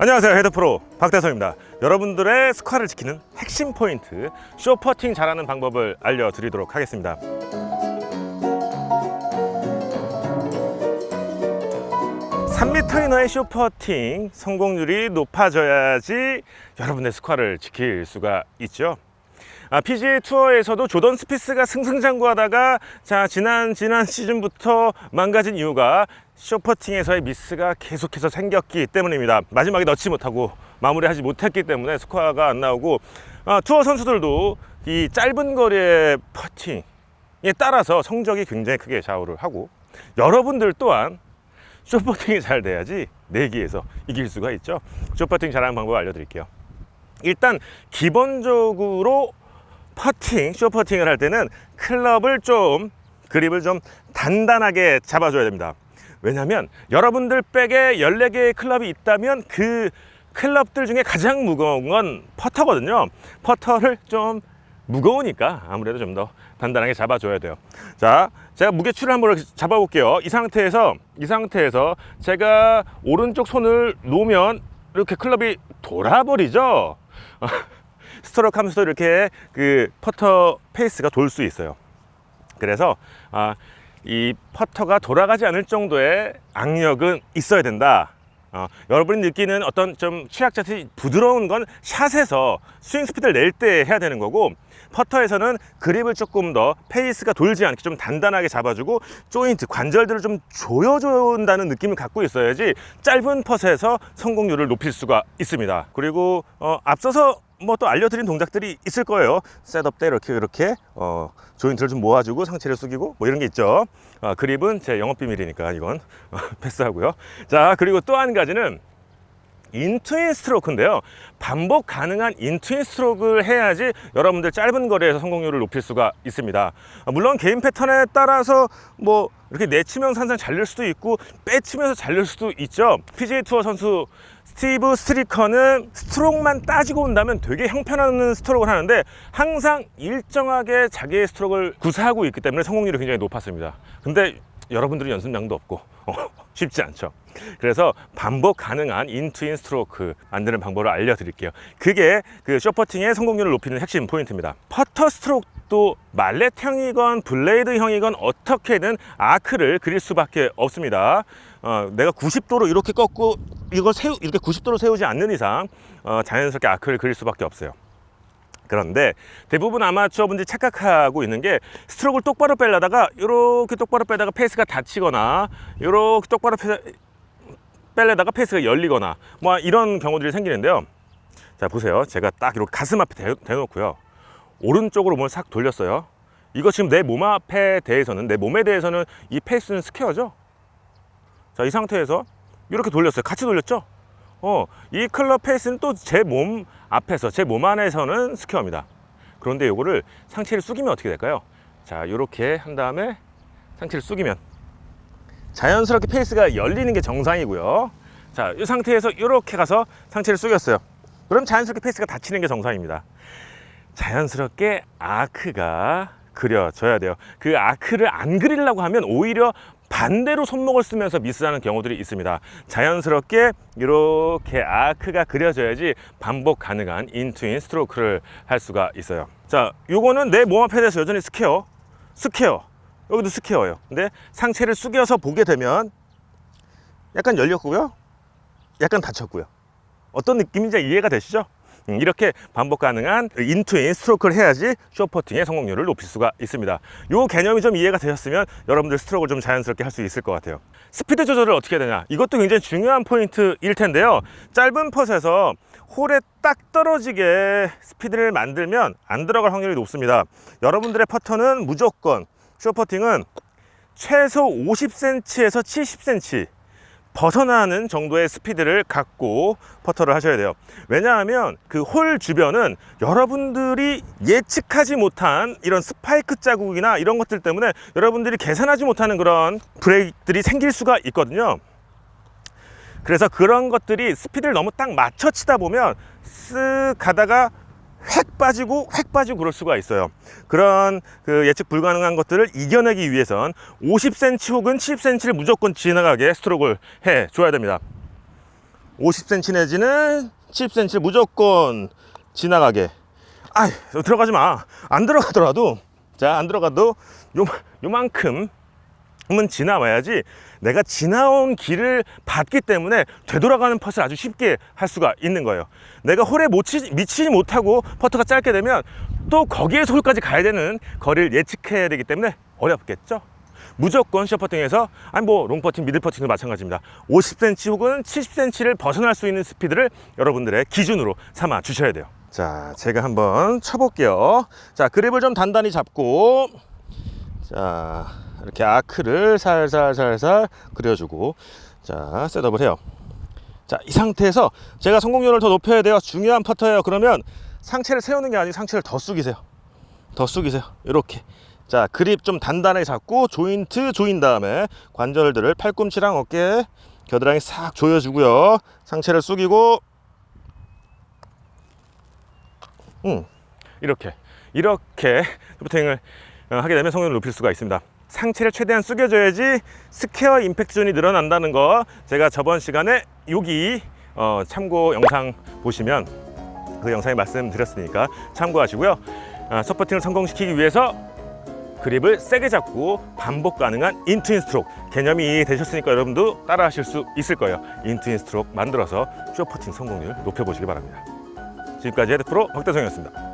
안녕하세요 헤드프로 박대성입니다. 여러분들의 스코어를 지키는 핵심 포인트 쇼퍼팅 잘하는 방법을 알려드리도록 하겠습니다. 3m 이너의 쇼퍼팅 성공률이 높아져야지 여러분의 스코어를 지킬 수가 있죠 아, PGA 투어에서도 조던 스피스가 승승장구하다가 자 지난 지난 시즌부터 망가진 이유가 쇼퍼팅에서의 미스가 계속해서 생겼기 때문입니다. 마지막에 넣지 못하고 마무리하지 못했기 때문에 스코어가 안 나오고 아, 투어 선수들도 이 짧은 거리의 퍼팅에 따라서 성적이 굉장히 크게 좌우를 하고 여러분들 또한 쇼퍼팅이 잘 돼야지 내기에서 이길 수가 있죠. 쇼퍼팅 잘하는 방법을 알려드릴게요. 일단 기본적으로 퍼팅, 쇼퍼팅을 할 때는 클럽을 좀 그립을 좀 단단하게 잡아줘야 됩니다. 왜냐하면 여러분들 백에 14개의 클럽이 있다면 그 클럽들 중에 가장 무거운 건 퍼터거든요. 퍼터를 좀 무거우니까 아무래도 좀 더 단단하게 잡아줘야 돼요. 자, 제가 무게추를 한번 잡아볼게요. 이 상태에서 이 상태에서 제가 오른쪽 손을 놓으면 이렇게 클럽이 돌아버리죠. 스트로크 하면서 이렇게 그 퍼터 페이스가 돌 수 있어요. 그래서 아, 이 퍼터가 돌아가지 않을 정도의 악력은 있어야 된다. 어, 여러분이 느끼는 어떤 좀 취약자들이 부드러운 건 샷에서 스윙 스피드를 낼 때 해야 되는 거고 퍼터에서는 그립을 조금 더 페이스가 돌지 않게 좀 단단하게 잡아주고 조인트 관절들을 좀 조여준다는 느낌을 갖고 있어야지 짧은 퍼트에서 성공률을 높일 수가 있습니다. 그리고 어, 앞서서 뭐 또 알려드린 동작들이 있을 거예요. 셋업 때 이렇게 이렇게 어, 조인트를 좀 모아주고 상체를 숙이고 뭐 이런 게 있죠. 어, 그립은 제 영업 비밀이니까 이건 어, 패스하고요. 자 그리고 또 한 가지는 인트윈 스트로크인데요. 반복 가능한 인트윈 스트로크를 해야지 여러분들 짧은 거리에서 성공률을 높일 수가 있습니다. 아, 물론 개인 패턴에 따라서 뭐 이렇게 내치면서 항상 잘낼 수도 있고 빼치면서 잘낼 수도 있죠. PGA 투어 선수 스티브 스트리커는 스트로크만 따지고 온다면 되게 형편없는 스트로크를 하는데 항상 일정하게 자기의 스트로크를 구사하고 있기 때문에 성공률이 굉장히 높았습니다. 근데 여러분들은 연습량도 없고 어, 쉽지 않죠. 그래서 반복 가능한 인투인 스트로크 만드는 방법을 알려드릴게요. 그게 그 쇼퍼팅의 성공률을 높이는 핵심 포인트입니다. 퍼터 스트로크도 말렛형이건 블레이드형이건 어떻게든 아크를 그릴 수밖에 없습니다. 어, 내가 90도로 이렇게 꺾고 이걸 세우 이렇게 90도로 세우지 않는 이상 어, 자연스럽게 아크를 그릴 수밖에 없어요. 그런데 대부분 아마추어 분들이 착각하고 있는 게 스트로크를 똑바로 빼려다가 이렇게 똑바로 빼다가 페이스가 닫히거나 이렇게 똑바로 빼, 빼려다가 페이스가 열리거나 뭐 이런 경우들이 생기는데요. 자 보세요. 제가 딱 이렇게 가슴 앞에 대, 대놓고요. 오른쪽으로 몸을 싹 돌렸어요. 이거 지금 내 몸 앞에 대해서는 내 몸에 대해서는 이 페이스는 스퀘어죠. 자 이 상태에서 이렇게 돌렸어요. 같이 돌렸죠. 어, 이 클럽 페이스는 또 제 몸 앞에서 제 몸 안에서는 스퀘어입니다. 그런데 이거를 상체를 숙이면 어떻게 될까요? 자, 이렇게 한 다음에 상체를 숙이면 자연스럽게 페이스가 열리는 게 정상이고요. 자, 이 상태에서 이렇게 가서 상체를 숙였어요. 그럼 자연스럽게 페이스가 닫히는 게 정상입니다. 자연스럽게 아크가 그려져야 돼요. 그 아크를 안 그리려고 하면 오히려 반대로 손목을 쓰면서 미스하는 경우들이 있습니다. 자연스럽게 이렇게 아크가 그려져야지 반복 가능한 인투인 스트로크를 할 수가 있어요. 자, 요거는 내 몸 앞에 대해서 여전히 스퀘어, 스퀘어. 여기도 스퀘어예요. 근데 상체를 숙여서 보게 되면 약간 열렸고요. 약간 닫혔고요. 어떤 느낌인지 이해가 되시죠? 음, 이렇게 반복 가능한 인투인 스트로크를 해야지 쇼퍼팅의 성공률을 높일 수가 있습니다. 이 개념이 좀 이해가 되셨으면 여러분들 스트로크를 좀 자연스럽게 할 수 있을 것 같아요. 스피드 조절을 어떻게 해야 되냐? 이것도 굉장히 중요한 포인트일 텐데요. 짧은 펫에서 홀에 딱 떨어지게 스피드를 만들면 안 들어갈 확률이 높습니다. 여러분들의 퍼터는 무조건 쇼퍼팅은 최소 50cm에서 70cm 벗어나는 정도의 스피드를 갖고 퍼터를 하셔야 돼요. 왜냐하면 그 홀 주변은 여러분들이 예측하지 못한 이런 스파이크 자국이나 이런 것들 때문에 여러분들이 계산하지 못하는 그런 브레이크들이 생길 수가 있거든요. 그래서 그런 것들이 스피드를 너무 딱 맞춰 치다 보면 쓱 가다가 획 빠지고 획 빠지고 그럴 수가 있어요. 그런 그 예측 불가능한 것들을 이겨내기 위해선 50cm 혹은 70cm를 무조건 지나가게 스트로크를 해 줘야 됩니다. 50cm 내지는 70cm 무조건 지나가게. 아, 들어가지 마. 안 들어가더라도 자, 안 들어가도 요 요만큼 은 지나와야지 내가 지나온 길을 봤기 때문에 되돌아가는 퍼스를 아주 쉽게 할 수가 있는 거예요. 내가 홀에 미치지, 미치지 못하고 퍼터가 짧게 되면 또 거기에서 홀까지 가야 되는 거리를 예측해야 되기 때문에 어렵겠죠. 무조건 셔퍼팅에서 아니 뭐 롱퍼팅, 미들퍼팅도 마찬가지입니다. 50cm 혹은 70cm를 벗어날 수 있는 스피드를 여러분들의 기준으로 삼아 주셔야 돼요. 자, 제가 한번 쳐볼게요. 자, 그립을 좀 단단히 잡고 자, 이렇게 아크를 살살살살 그려주고 자, 셋업을 해요. 자, 이 상태에서 제가 성공률을 더 높여야 돼요. 중요한 퍼터예요. 그러면 상체를 세우는 게 아니고 상체를 더 숙이세요. 더 숙이세요. 이렇게. 자, 그립 좀 단단하게 잡고 조인트 조인 다음에 관절들을 팔꿈치랑 어깨, 겨드랑이 싹 조여주고요. 상체를 숙이고 음, 이렇게 이렇게 스포팅을 어, 하게 되면 성능을 높일 수가 있습니다. 상체를 최대한 숙여줘야지 스퀘어 임팩트 존이 늘어난다는 거 제가 저번 시간에 여기 어, 참고 영상 보시면 그 영상에 말씀드렸으니까 참고하시고요. 아, 서퍼팅을 성공시키기 위해서 그립을 세게 잡고 반복 가능한 인투인 스트로크 개념이 이해되셨으니까 여러분도 따라 하실 수 있을 거예요. 인투인 스트로크 만들어서 쇼퍼팅 성공률 높여보시기 바랍니다. 지금까지 헤드프로 박대성이었습니다.